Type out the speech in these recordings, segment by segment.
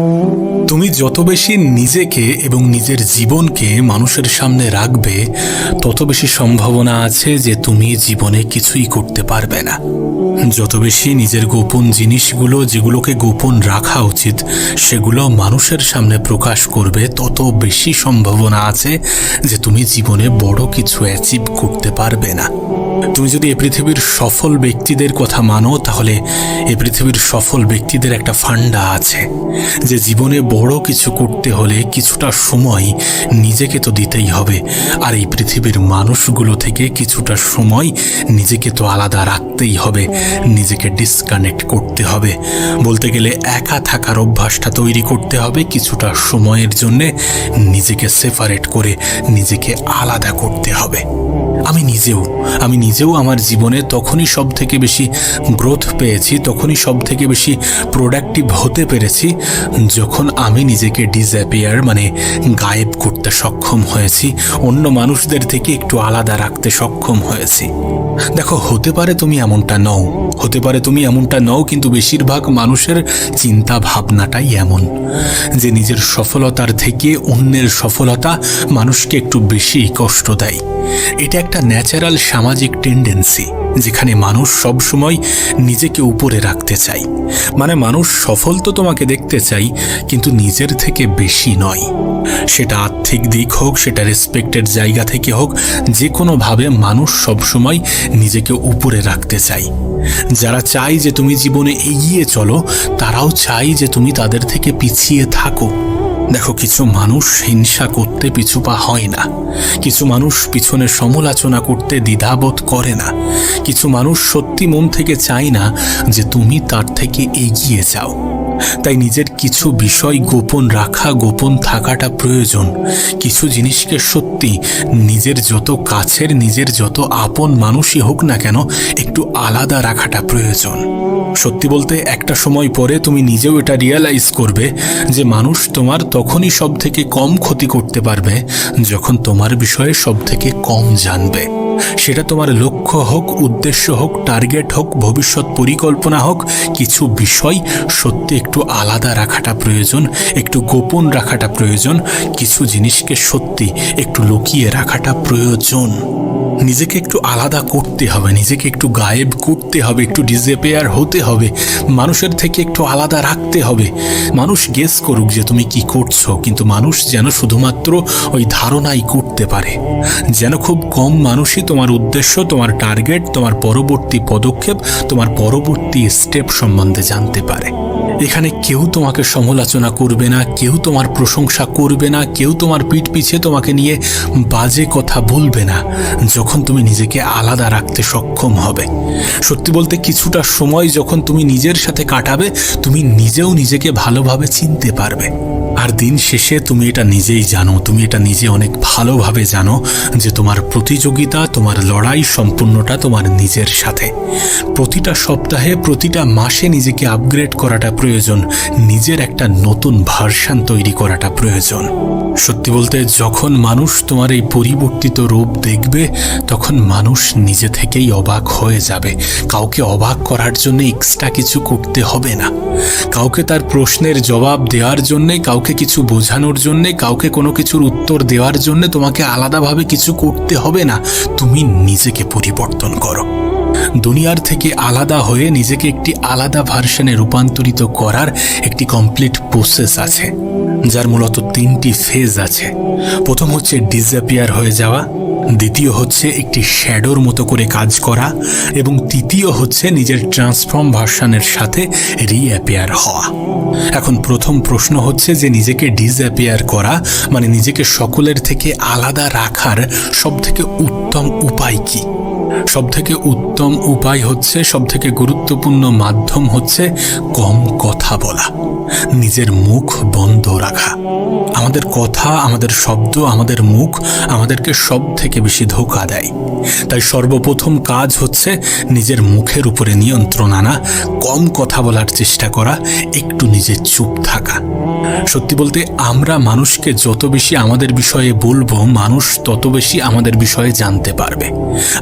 Oh. তুমি যত বেশি নিজেকে এবং নিজের জীবনকে মানুষের সামনে রাখবে, তত বেশি সম্ভাবনা আছে যে তুমি জীবনে কিছুই করতে পারবে না। যত বেশি নিজের গোপন জিনিসগুলো যেগুলোকে গোপন রাখা উচিত, সেগুলো মানুষের সামনে প্রকাশ করবে, তত বেশি সম্ভাবনা আছে যে তুমি জীবনে বড় কিছু অ্যাচিভ করতে পারবে না। তুমি যদি এ পৃথিবীর সফল ব্যক্তিদের কথা মানো, তাহলে এ পৃথিবীর সফল ব্যক্তিদের একটা ফান্ডা আছে, যে জীবনে বড় কিছু করতে হলে কিছুটা সময় নিজেকে তো দিতেই হবে। আর এই পৃথিবীর মানুষগুলো থেকে কিছুটা সময় নিজেকে তো আলাদা রাখতেই হবে, নিজেকে ডিসকানেক্ট করতে হবে। বলতে গেলে একা থাকার অভ্যাসটা তৈরি করতে হবে কিছুটা সময়ের জন্যে নিজেকে সেপারেট করে নিজেকে আলাদা করতে হবে। আমি নিজেও আমি নিজেও আমার জীবনে তখনই সব থেকে বেশি গ্রোথ পেয়েছি, তখনই সব থেকে বেশি প্রোডাক্টিভ হতে পেরেছি, যখন আমি নিজেকে ডিসঅ্যাপিয়ার মানে গায়েব করতে সক্ষম হয়েছি, অন্য মানুষদের থেকে একটু আলাদা রাখতে সক্ষম হয়েছি। দেখো, হতে পারে তুমি এমনটা নও, হতে পারে তুমি এমনটা নও, কিন্তু বেশিরভাগ মানুষের চিন্তা ভাবনাটাই এমন, যে নিজের সফলতার থেকে অন্যের সফলতা মানুষকে একটু বেশি কষ্ট দেয়। এটা একটা ন্যাচারাল সামাজিক টেন্ডেন্সি যেখানে মানুষ সবসময় নিজেকে উপরে রাখতে চায়। মানে মানুষ সফল তো তোমাকে দেখতে চাই, কিন্তু নিজের থেকে বেশি নয়। সেটা আর্থিক দিক হোক, সেটা রেসপেক্টের জায়গা থেকে হোক যে কোনোভাবে মানুষ সবসময় নিজেকে উপরে রাখতে চায়। যারা চাই যে তুমি জীবনে এগিয়ে চলো, তারাও চাই যে তুমি তাদের থেকে পিছিয়ে থাকো। দেখো, কিছু মানুষ হিংসা করতে পিছুপা হয় না। কিছু মানুষ পিছনে সমালোচনা করতে দ্বিধাবোধ করে না। কিছু মানুষ সত্যি মন থেকে চায় না যে তুমি তার থেকে এগিয়ে যাও। তাই নিজের কিছু বিষয় গোপন রাখা, গোপন থাকাটা প্রয়োজন। কিছু জিনিসকে সত্যি নিজের যত কাছের, নিজের যত আপন মানুষই হোক না কেন, একটু আলাদা রাখাটা প্রয়োজন। সত্যি বলতে একটা সময় পরে তুমি নিজেও এটা রিয়েলাইজ করবে যে মানুষ তোমার তখনই সব থেকে কম ক্ষতি করতে পারবে, যখন তোমার বিষয়ে সব থেকে কম জানবে। সেটা তোমার লক্ষ্য হোক, উদ্দেশ্য হোক, টার্গেট হোক, ভবিষ্যৎ পরিকল্পনা হোক, কিছু বিষয় সত্যি একটু আলাদা রাখাটা প্রয়োজন, একটু গোপন রাখাটা প্রয়োজন, কিছু জিনিসকে সত্যি একটু লুকিয়ে রাখাটা প্রয়োজন। নিজেকে একটু আলাদা করতে হবে, নিজেকে একটু গায়েব করতে হবে, একটু ডিজেপেয়ার হতে হবে, মানুষের থেকে একটু আলাদা রাখতে হবে। মানুষ গেস করুক যে তুমি কি করছ, কিন্তু মানুষ যেন শুধুমাত্র ওই ধারণাই করতে পারে। যেন খুব কম মানুষই তোমার উদ্দেশ্য, তোমার টার্গেট তোমার পরবর্তী পদক্ষেপ, তোমার পরবর্তী স্টেপ সম্বন্ধে জানতে পারে। এখানে কেউ তোমাকে সমালোচনা করবে না, কেউ তোমার প্রশংসা করবে না, কেউ তোমার পিঠ পিছে তোমাকে নিয়ে বাজে কথা বলবে না, যখন তুমি নিজেকে আলাদা রাখতে সক্ষম হবে। সত্যি বলতে কিছুটা সময় যখন তুমি নিজের সাথে কাটাবে, তুমি নিজেও নিজেকে ভালোভাবে চিনতে পারবে। আর দিন শেষে তুমি এটা নিজেই জানো, তুমি এটা নিজে অনেক ভালোভাবে জানো যে তোমার প্রতিযোগিতা, তোমার লড়াই সম্পূর্ণটা তোমার নিজের সাথে। প্রতিটা সপ্তাহে, প্রতিটা মাসে নিজেকে আপগ্রেড করাটা প্রয়োজন, নিজের একটা নতুন ভার্সান তৈরি করাটা প্রয়োজন। সত্যি বলতে, যখন মানুষ তোমার এই পরিবর্তিত রূপ দেখবে, তখন মানুষ নিজে থেকেই অবাক হয়ে যাবে। কাউকে অবাক করার জন্য এক্সট্রা কিছু করতে হবে না। কাউকে তার প্রশ্নের জবাব দেওয়ার জন্যে, কাউকে কিছু বোঝানোর জন্যে, কাউকে কোনো কিছুর উত্তর দেওয়ার জন্য তোমাকে আলাদাভাবে কিছু করতে হবে না। তুমি নিজেকে পরিবর্তন করো। দুনিয়ার থেকে আলাদা হয়ে নিজেকে একটি আলাদা ভার্সনে রূপান্তরিত করার একটি কমপ্লিট প্রসেস আছে, যার মূলত তিনটি ফেজ আছে। প্রথম হচ্ছে ডিসঅ্যাপিয়ার হয়ে যাওয়া দ্বিতীয় হচ্ছে একটি শ্যাডোর মতো করে কাজ করা এবং তৃতীয় হচ্ছে নিজের ট্রান্সফর্ম ভার্সানের সাথে রিঅ্যাপেয়ার হওয়া। এখন প্রথম প্রশ্ন হচ্ছে যে নিজেকে ডিসঅ্যাপিয়ার করা মানে নিজেকে সকলের থেকে আলাদা রাখার সবথেকে উত্তম উপায় কী? সব থেকে উত্তম উপায় হচ্ছে, সবথেকে গুরুত্বপূর্ণ মাধ্যম হচ্ছে কম কথা বলা। নিজের মুখ বন্ধ রাখা। আমাদের কথা, আমাদের শব্দ, আমাদের মুখ আমাদেরকে সব থেকে বেশি ধোকা দেয়। তাই সর্বপ্রথম কাজ হচ্ছে নিজের মুখের উপরে নিয়ন্ত্রণ আনা, কম কথা বলার চেষ্টা করা, একটু নিজে চুপ থাকা। সত্যি বলতে, আমরা মানুষকে যত বেশি আমাদের বিষয়ে বলব, মানুষ তত বেশি আমাদের বিষয়ে জানতে পারবে।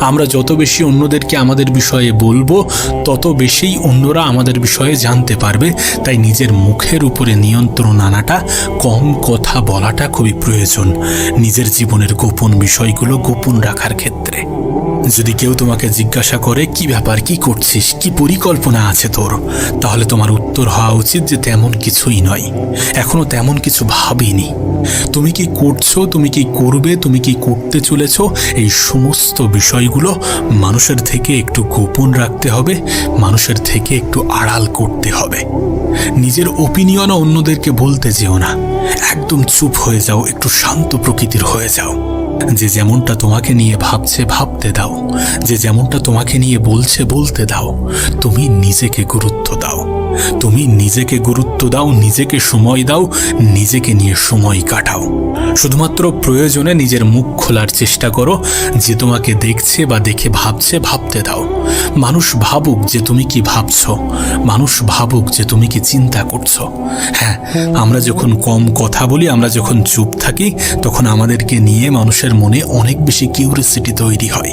আমরা যত বেশি অন্যদেরকে আমাদের বিষয়ে বলব, তত বেশি অন্যরা আমাদের বিষয়ে জানতে পারবে। তাই নিজের মুখের উপরে নিয়ন্ত্রণ আনাটা, কম কথা বলাটা খুবই প্রয়োজন নিজের জীবনের গোপন বিষয়গুলো গোপন রাখার ক্ষেত্রে। যদি কেউ তোমাকে জিজ্ঞাসা করে, কি ব্যাপার? কি করছিস? কি পরিকল্পনা আছে তোর? তাহলে তোমার উত্তর হওয়া উচিত যে তেমন কিছুই নয়। এখনও তেমন কিছু ভাবিনি। তুমি কি করছ? তুমি কি করবে? তুমি কি করতে চলেছ? এই সমস্ত বিষয়গুলো মানুষের থেকে একটু গোপন রাখতে হবে, মানুষের থেকে একটু আড়াল করতে হবে। নিজের ওপিনিয়নও অন্যদেরকে বলতে যেও না। একদম চুপ হয়ে যাও, একটু শান্ত প্রকৃতির হয়ে যাও। যে যেমনটা তোমাকে নিয়ে ভাবছে, ভাবতে দাও। যে যেমনটা তোমাকে নিয়ে বলছে, বলতে দাও। তুমি নিজেকে গুরুত্ব দাও। তুমি নিজেকে গুরুত্ব দাও, নিজেকে সময় দাও, নিজেকে নিয়ে সময় কাটাও। শুধুমাত্র প্রয়োজনে নিজের মুখ খোলার চেষ্টা করো। যে তোমাকে দেখছে বা দেখে ভাবছে, ভাবতে দাও। মানুষ ভাবুক যে তুমি কি ভাবছ। মানুষ ভাবুক যে তুমি কি চিন্তা করছ। হ্যাঁ আমরা যখন কম কথা বলি, আমরা যখন চুপ থাকি, তখন আমাদেরকে নিয়ে মানুষের মনে অনেক বেশি কিউরিয়াসিটি তৈরি হয়।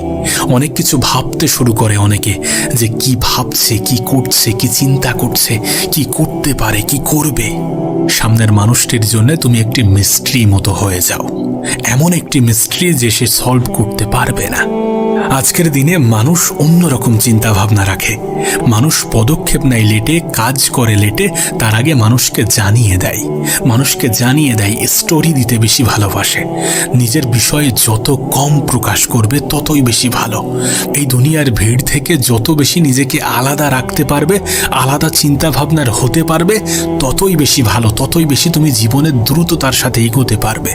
অনেক কিছু ভাবতে শুরু করে অনেকে যে কি ভাবছে, কি করছে, কি চিন্তা করছে, কি করতে পারে, কি করবে। সামনের মানুষটির জন্য তুমি একটি মিস্ট্রি মতো হয়ে যাও। এমন একটি মিস্ট্রি যে সে সলভ করতে পারবে না। আজকের দিনে মানুষ অন্যরকম চিন্তা ভাবনা রাখে। মানুষ পদক্ষেপ নেয় লেটে, কাজ করে লেটে, তার আগে মানুষকে জানিয়ে দেয়। মানুষকে জানিয়ে দেয় স্টোরি দিতে বেশি ভালোবাসে। নিজের বিষয়ে যত কম প্রকাশ করবে, ততই বেশি ভালো। এই দুনিয়ার ভিড় থেকে যত বেশি নিজেকে আলাদা রাখতে পারবে, আলাদা চিন্তা ভাবনার হতে পারবে, ততই বেশি ভালো, ততই বেশি তুমি জীবনের দ্রুততার সাথে এগোতে পারবে।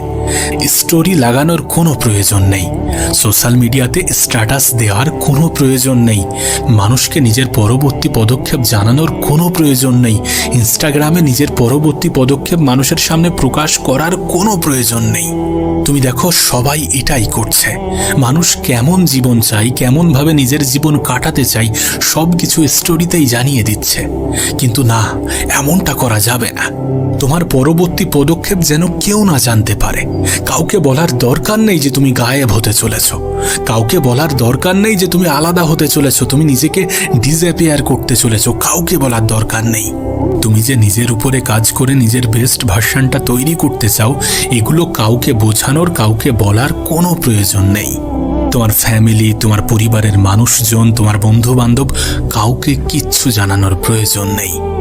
স্টোরি লাগানোর কোনো প্রয়োজন নেই। সোশ্যাল মিডিয়াতে স্ট্যাটাস দেওয়ার কোনো প্রয়োজন নেই। মানুষকে নিজের পরবর্তী পদক্ষেপ জানানোর কোনো প্রয়োজন নেই। ইনস্টাগ্রামে নিজের পরবর্তী পদক্ষেপ মানুষের সামনে প্রকাশ করার কোনো প্রয়োজন নেই। তুমি দেখো, সবাই এটাই করছে। মানুষ কেমন জীবন চাই কেমনভাবে নিজের জীবন কাটাতে চাই সব কিছু স্টোরিতেই জানিয়ে দিচ্ছে। কিন্তু না, এমনটা করা যাবে না। তোমার পরবর্তী পদক্ষেপ যেন কেউ না জানতে পারে। কাউকে বলার দরকার নেই যে তুমি গায়েব হতে চলেছ। কাউকে বলার দরকার নেই যে তুমি আলাদা হতে চলেছ, তুমি নিজেকে ডিসঅ্যাপিয়ার করতে চলেছ। কাউকে বলার দরকার নেই। তুমি যে নিজের উপরে কাজ করে নিজের বেস্ট ভার্সানটা তৈরি করতে চাও, এগুলো কাউকে বোঝানোর, কাউকে বলার কোনো প্রয়োজন নেই। তোমার ফ্যামিলি তোমার পরিবারের মানুষজন, তোমার বন্ধু বান্ধব কাউকে কিচ্ছু জানানোর প্রয়োজন নেই।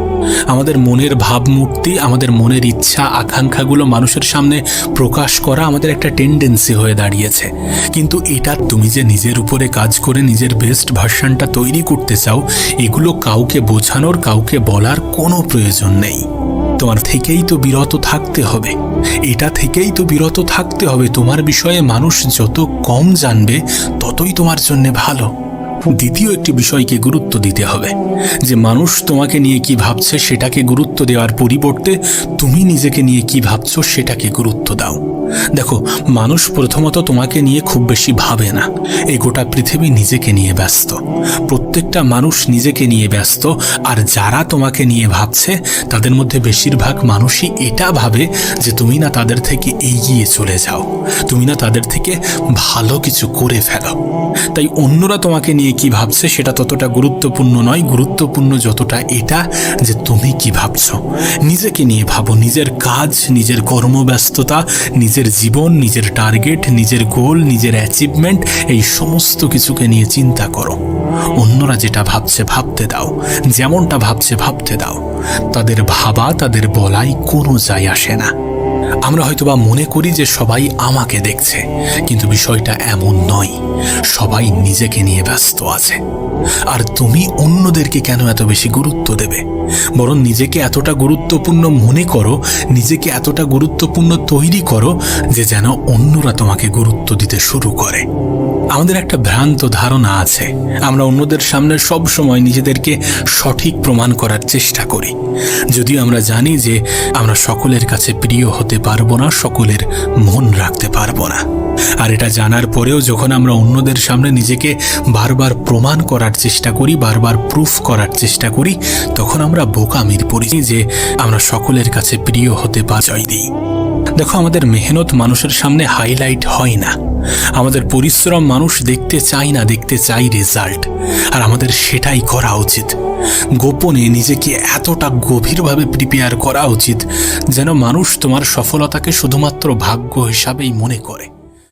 আমাদের মনের ভাবমূর্তি, আমাদের মনের ইচ্ছা, আকাঙ্ক্ষাগুলো মানুষের সামনে প্রকাশ করা আমাদের একটা টেন্ডেন্সি হয়ে দাঁড়িয়েছে। কিন্তু এটা তুমি যে নিজের উপরে কাজ করে নিজের বেস্ট ভার্সানটা তৈরি করতে চাও, এগুলো কাউকে বোঝানোর, কাউকে বলার কোনো প্রয়োজন নেই। তোমার থেকেই তো বিরত থাকতে হবে। এটা থেকেই তো বিরত থাকতে হবে। তোমার বিষয়ে মানুষ যত কম জানবে, ততই তোমার জন্যে ভালো। দ্বিতীয় একটি বিষয়কে গুরুত্ব দিতে হবে, যে মানুষ তোমাকে নিয়ে কি ভাবছে সেটাকে গুরুত্ব দেওয়ার পরিবর্তে তুমি নিজেকে নিয়ে কি ভাবছ সেটাকে গুরুত্ব দাও। দেখো, মানুষ প্রথমত তোমাকে নিয়ে খুব বেশি ভাবে না এই গোটা পৃথিবী নিজেকে নিয়ে ব্যস্ত। প্রত্যেকটা মানুষ নিজেকে নিয়ে ব্যস্ত, আর যারা তোমাকে নিয়ে ভাবছে, তাদের মধ্যে বেশিরভাগ মানুষই এটা ভাবে যে তুমি না তাদের থেকে এগিয়ে চলে যাও, তুমি না তাদের থেকে ভালো কিছু করে ফেলো। তাই অন্যরা তোমাকে নিয়ে কি ভাবছে সেটা ততটা গুরুত্বপূর্ণ নয়। গুরুত্বপূর্ণ যতটা এটা যে তুমি কি ভাবছ? নিজেকে নিয়ে ভাবো। নিজের কাজ, নিজের কর্মব্যস্ততা, নিজের জীবন, নিজের টার্গেট, নিজের গোল, নিজের অ্যাচিভমেন্ট, এই সমস্ত কিছুকে নিয়ে চিন্তা করো। অন্যরা যেটা ভাবছে ভাবতে দাও। যেমনটা ভাবছে ভাবতে দাও। তাদের ভাবা, তাদের বলাই কোনো যায় আসে না। আমরা হয়তোবা মনে করি যে সবাই আমাকে দেখছে, কিন্তু বিষয়টা এমন নয়। সবাই নিজেকে নিয়ে ব্যস্ত আছে। আর তুমি অন্যদেরকে কেন এত বেশি গুরুত্ব দেবে? বরং নিজেকে এতটা গুরুত্বপূর্ণ মনে করো, নিজেকে এতটা গুরুত্বপূর্ণ তৈরি করো, যে যেন অন্যরা তোমাকে গুরুত্ব দিতে শুরু করে। আমাদের একটা ভ্রান্ত ধারণা আছে। আমরা অন্যদের সামনে সব সময় নিজেদেরকে সঠিক প্রমাণ করার চেষ্টা করি। যদিও আমরা জানি যে আমরা সকলের কাছে প্রিয় হতে পারব না, সকলের মন রাখতে পারব না। আর এটা জানার পরেও যখন আমরা অন্যদের সামনে নিজেকে বারবার প্রমাণ করার চেষ্টা করি, বারবার প্রুফ করার চেষ্টা করি, তখন আমরা বোকামির পরিচয় যে আমরা সকলের কাছে প্রিয় হতে পারই দিই দেখো, আমাদের মেহনত মানুষের সামনে হাইলাইট হয় না। আমাদের পরিশ্রম মানুষ দেখতে চায় না, দেখতে চাই রেজাল্ট আর আমাদের সেটাই করা উচিত। গোপনে নিজেকে এতটা গভীরভাবে প্রিপেয়ার করা উচিত যেন মানুষ তোমার সফলতাকে শুধুমাত্র ভাগ্য হিসাবেই মনে করে।